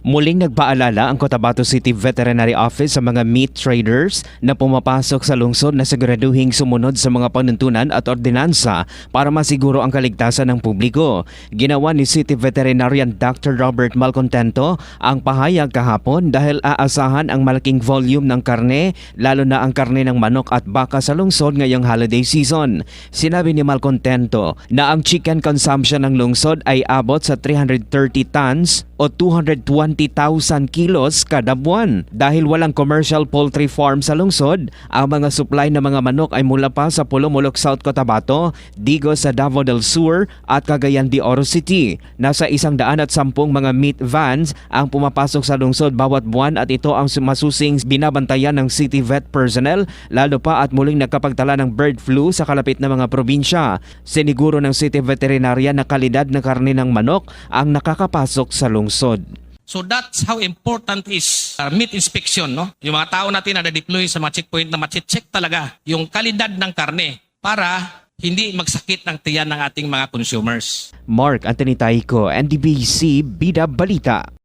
Muling nagpaalala ang Cotabato City Veterinary Office sa mga meat traders na pumapasok sa lungsod na siguraduhing sumunod sa mga panuntunan at ordinansa para masiguro ang kaligtasan ng publiko. Ginawa ni City Veterinarian Dr. Robert Malcontento ang pahayag kahapon dahil aasahan ang malaking volume ng karne, lalo na ang karne ng manok at baka sa lungsod ngayong holiday season. Sinabi ni Malcontento na ang chicken consumption ng lungsod ay abot sa 330 tons o 220,000 kilos kada buwan. Dahil walang commercial poultry farm sa lungsod, ang mga supply ng mga manok ay mula pa sa Pulumulok, South Cotabato, Digo sa Davao del Sur at Cagayan de Oro City. Nasa isang daan at sampung mga meat vans ang pumapasok sa lungsod bawat buwan at ito ang masusing binabantayan ng city vet personnel lalo pa at muling nagkapagtala ng bird flu sa kalapit na mga probinsya. Siniguro ng city veterinarian na kalidad ng karne ng manok ang nakakapasok sa lungsod. So that's how important is uh, meat inspection, no? Yung mga tao natin na deploy sa mga checkpoint na mache-check talaga yung kalidad ng karne para hindi magsakit ng tiyan ng ating mga consumers. Mark Anthony NDBC Bida Balita.